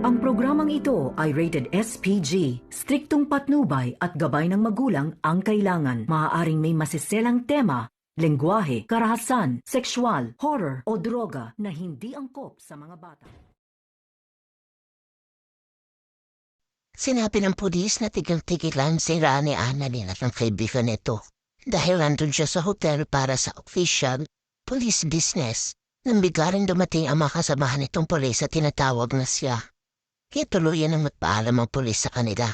Ang programang ito ay rated SPG. Striktong patnubay at gabay ng magulang ang kailangan. Maaaring may masiselang tema, lengguwahe, karahasan, sexual, horror o droga na hindi angkop sa mga bata. Sinabi ng pulis na tigil-tigilan si Rani Annalyn at ang kaibigan nito dahil nandun siya sa hotel para sa official police business. Nang bigla dumating ang mga kasamahan nitong pulis at tinatawag na siya. Kaya tuluyan ang magpaalam ang pulis sa kanila.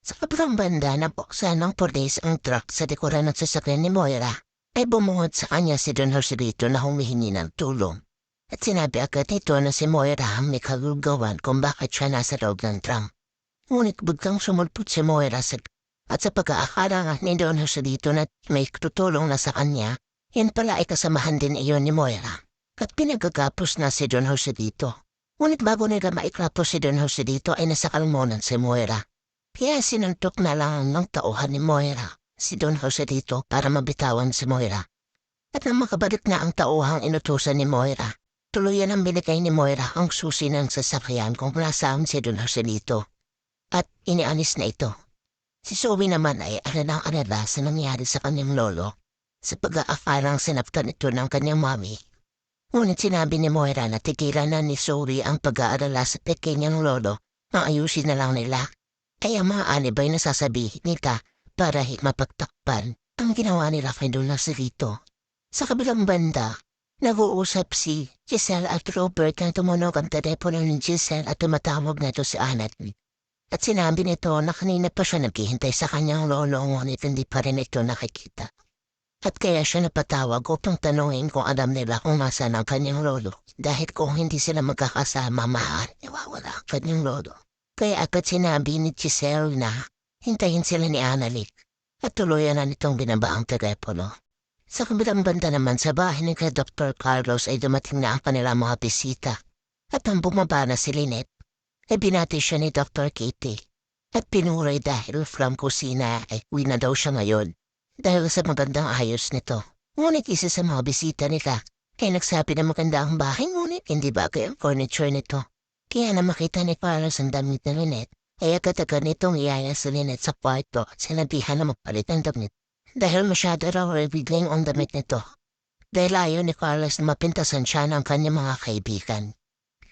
Sa kabilang banda na buksan ng pulis ang truck sa likuran ng sasakyan ni Moira ay bumuhod sa kanya si Don Joselito na humihingi ng tulong. At sinabi agad nito na si Moira ang may kagugawan kung bakit siya nasa loob ng tram. Ngunit biglang sumulpot si Moira sa at sa pag-aakala nga ni Don Joselito na may tutulong na sa kanya, yan pala ay kasamahan din iyon ni Moira. At pinagagapos na si Don Joselito. Ngunit bago nila maiklapos si Don Joselito ay nasa kalmonan si Moira. Kaya sinuntok na lang ng tauhan ni Moira si Don Joselito para mabitawan si Moira. At nang makabalik na ang tauhang inutusan ni Moira, tuluyan ang binigay ni Moira ang susi ng sasakyan kung nasaan si Don Joselito at inianis na ito. Si Zoe naman ay alanang alala sa nangyari sa kanyang lolo sa pag-aakalang sinaptan ito ng kanyang mami. Ngunit sinabi ni Moira na tigilan na ni Zoe ang pag-aalala sa pekenyang lolo na ayusin na lang nila. Kaya maaani ba'y nasasabihin nita para mapagtakpan ang ginawa nila kay Don Joselito. Sa kabilang banda, nag-uusap si Giselle at Robert na tumunog ang telepono ni Giselle at tumatawag na si Anat. At sinabi nito na kanina pa siya naghihintay sa kanyang lolo ngunit hindi pa rin ito nakikita. At kaya siya napatawag upang tanungin kung alam nila kung nasaan ang kanyang lolo dahil kung hindi sila magkakasama mahal, nawawala ang kanyang lolo. Kaya agad sinabi ni Giselle na hintayin sila ni Annalik at tuluyan na nitong binaba ang telepono. Sa kabilang banda naman sa bahay ni kay Dr. Carlos ay dumating na ang kanilang mga bisita at nang bumaba na si Lynette ay binati siya ni Dr. Katie at pinuray dahil from kusina ay uwi na daw siya ngayon dahil sa magandang ayos nito. Ngunit isa sa mga bisita nila ay nagsabi na maganda ang bahay ngunit hindi bagay ang furniture nito. Kaya na makita ni Carlos ang damit ni Lynette ay agad-agad nitong iyaya si Lynette sa kwarto at sinabihan na magpalit ng damit dahil masyado raw biglang ang damit nito. Dahil ayaw ni Carlos na mapintasan siya ng kanyang mga kaibigan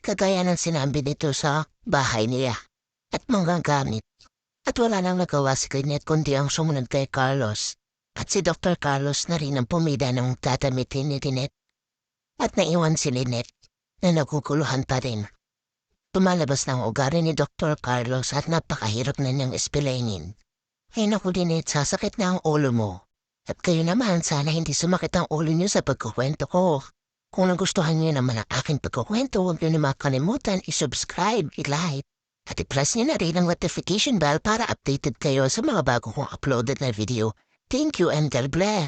kagaya ng sinabi nito sa bahay niya at mga gamit. At wala nang nagawa si Lynette kundi ang sumunod kay Carlos. At si Dr. Carlos na rin ang pumida ng tatamitin ni Lynette. At naiwan si Lynette na naguguluhan pa rin. Tumalabas ng ugali ni Dr. Carlos at napakahirap na niyang espilengin. Ay naku Lynette, sasakit na ang ulo mo. At kayo naman, sana hindi sumakit ang ulo niyo sa pagkukwento ko. Kung nagustuhan niyo naman ang aking pagkukwento, huwag niyo naman kalimutan i-subscribe, i-like, at i-press niyo na rin ang notification bell para updated kayo sa mga bago kong uploaded na video. Thank you, Mr. Blair.